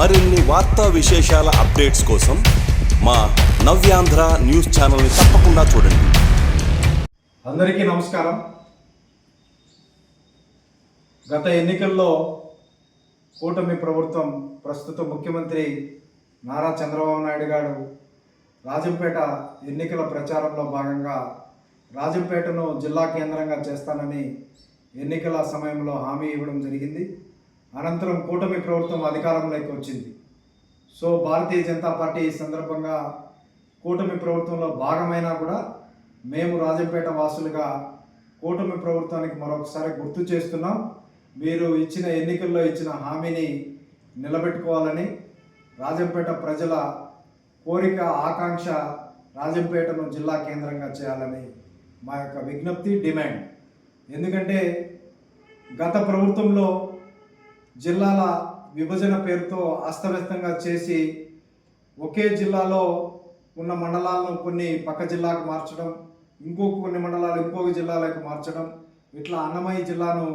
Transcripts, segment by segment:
మరిన్ని వార్తా విశేషాల అప్డేట్స్ కోసం మా నవ్యాంధ్ర న్యూస్ ఛానల్ని తప్పకుండా చూడండి. అందరికీ నమస్కారం. గత ఎన్నికల్లో కూటమి ప్రభుత్వం ప్రస్తుత ముఖ్యమంత్రి నారా చంద్రబాబు నాయుడు గారు రాజంపేట ఎన్నికల ప్రచారంలో భాగంగా రాజంపేటను జిల్లా కేంద్రంగా చేస్తానని ఎన్నికల సమయంలో హామీ ఇవ్వడం జరిగింది. అనంతరం కూటమి ప్రభుత్వం అధికారంలోకి వచ్చింది. సో భారతీయ జనతా పార్టీ ఈ సందర్భంగా కూటమి ప్రభుత్వంలో భాగమైనా కూడా మేము రాజంపేట వాసులుగా కూటమి ప్రభుత్వానికి మరొకసారి గుర్తు చేస్తున్నాం. మీరు ఇచ్చిన ఎన్నికల్లో ఇచ్చిన హామీని నిలబెట్టుకోవాలని రాజంపేట ప్రజల కోరిక ఆకాంక్ష రాజంపేటను జిల్లా కేంద్రంగా చేయాలని మా యొక్క విజ్ఞప్తి డిమాండ్. ఎందుకంటే గత ప్రభుత్వంలో జిల్లాల విభజన పేరుతో అస్తవ్యస్తంగా చేసి ఒకే జిల్లాలో ఉన్న మండలాలను కొన్ని పక్క జిల్లాకు మార్చడం ఇంకో కొన్ని మండలాలు ఇంకొక జిల్లాలకు మార్చడం ఇట్లా అన్నమయ్య జిల్లాను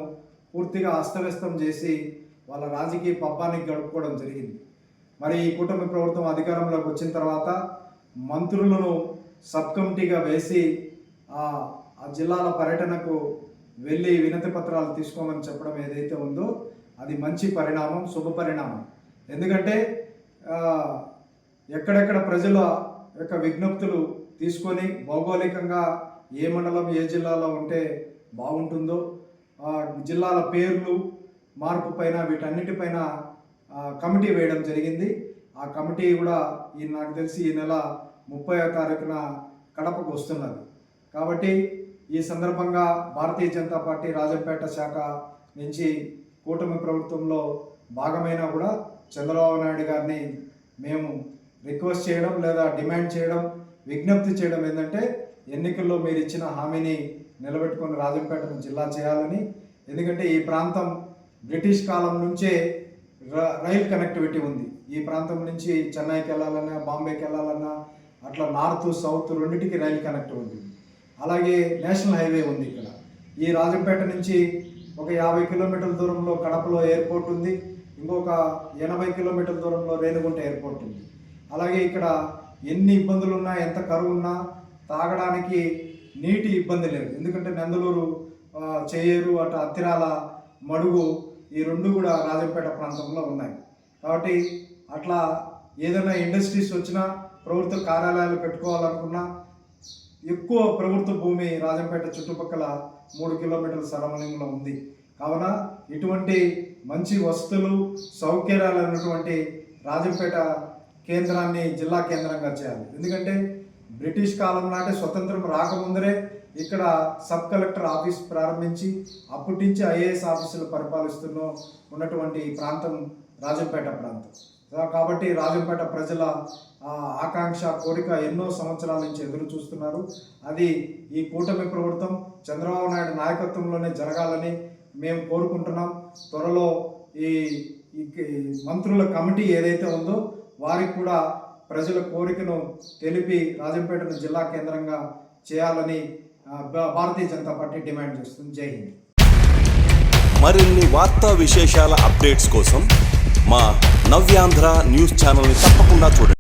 పూర్తిగా అస్తవ్యస్తం చేసి వాళ్ళ రాజకీయ పబ్బానికి గడుపుకోవడం జరిగింది. మరి ఈ కూటమి ప్రభుత్వం అధికారంలోకి వచ్చిన తర్వాత మంత్రులను సబ్ కమిటీగా వేసి ఆ జిల్లాల పర్యటనకు వెళ్ళి వినతి పత్రాలు తీసుకోమని చెప్పడం ఏదైతే ఉందో అది మంచి పరిణామం శుభ పరిణామం. ఎందుకంటే ఎక్కడెక్కడ ప్రజల యొక్క విజ్ఞప్తులు తీసుకొని భౌగోళికంగా ఏ మండలం ఏ జిల్లాలో ఉంటే బాగుంటుందో జిల్లాల పేర్లు మార్పు పైన వీటన్నిటిపైన కమిటీ వేయడం జరిగింది. ఆ కమిటీ కూడా ఈ నాకు తెలిసి ఈ నెల ముప్పై తారీఖున కడపకు వస్తున్నది. కాబట్టి ఈ సందర్భంగా భారతీయ జనతా పార్టీ రాజంపేట శాఖ నుంచి కూటమి ప్రభుత్వంలో భాగమైనా కూడా చంద్రబాబు నాయుడు గారిని మేము రిక్వెస్ట్ చేయడం లేదా డిమాండ్ చేయడం విజ్ఞప్తి చేయడం ఏంటంటే ఎన్నికల్లో మీరు ఇచ్చిన హామీని నిలబెట్టుకొని రాజంపేటను జిల్లా చేయాలని. ఎందుకంటే ఈ ప్రాంతం బ్రిటిష్ కాలం నుంచే రైల్ కనెక్టివిటీ ఉంది. ఈ ప్రాంతం నుంచి చెన్నైకి వెళ్ళాలన్నా బాంబేకి వెళ్ళాలన్నా అట్లా నార్త్ సౌత్ రెండింటికి రైలు కనెక్ట్ ఉంది. అలాగే నేషనల్ హైవే ఉంది ఇక్కడ. ఈ రాజంపేట నుంచి ఒక యాభై కిలోమీటర్ల దూరంలో కడపలో ఎయిర్పోర్ట్ ఉంది. ఇంకొక ఎనభై కిలోమీటర్ల దూరంలో రేణుగుంట ఎయిర్పోర్ట్ ఉంది. అలాగే ఇక్కడ ఎన్ని ఇబ్బందులు ఉన్నా ఎంత కరువు ఉన్నా తాగడానికి నీటి ఇబ్బంది లేదు. ఎందుకంటే నందలూరు చేయూరు అటు అత్తిరాల మడుగు ఈ రెండు కూడా రాజంపేట ప్రాంతంలో ఉన్నాయి. కాబట్టి అట్లా ఏదైనా ఇండస్ట్రీస్ వచ్చినా ప్రభుత్వ కార్యాలయాలు పెట్టుకోవాలనుకున్నా ఎక్కువ ప్రభుత్వ భూమి రాజంపేట చుట్టుపక్కల మూడు కిలోమీటర్ల సరౌండింగ్లో ఉంది. కావున ఇటువంటి మంచి వసతులు సౌకర్యాలు ఉన్నటువంటి రాజంపేట కేంద్రాన్ని జిల్లా కేంద్రంగా చేయాలి. ఎందుకంటే బ్రిటిష్ కాలం నాటి స్వతంత్రం రాకముందరే ఇక్కడ సబ్ కలెక్టర్ ఆఫీస్ ప్రారంభించి అప్పటి నుంచి ఐఏఎస్ ఆఫీసులు పరిపాలిస్తున్న ఉన్నటువంటి ప్రాంతం రాజంపేట ప్రాంతం. కాబట్టి రాజంపేట ప్రజల ఆకాంక్ష కోరిక ఎన్నో సంవత్సరాల నుంచి ఎదురు చూస్తున్నారు. అది ఈ కూటమి ప్రభుత్వం చంద్రబాబు నాయుడు నాయకత్వంలోనే జరగాలని మేము కోరుకుంటున్నాం. త్వరలో ఈ మంత్రుల కమిటీ ఏదైతే ఉందో వారికి కూడా ప్రజల కోరికను తెలిపి రాజంపేటను జిల్లా కేంద్రంగా చేయాలని భా- భారతీయ జనతా పార్టీ డిమాండ్ చేస్తుంది. జై హింద్. మరిన్ని వార్తా విశేషాల అప్డేట్స్ కోసం మా నవ్యాంధ్ర న్యూస్ ఛానల్ని తప్పకుండా చూడండి.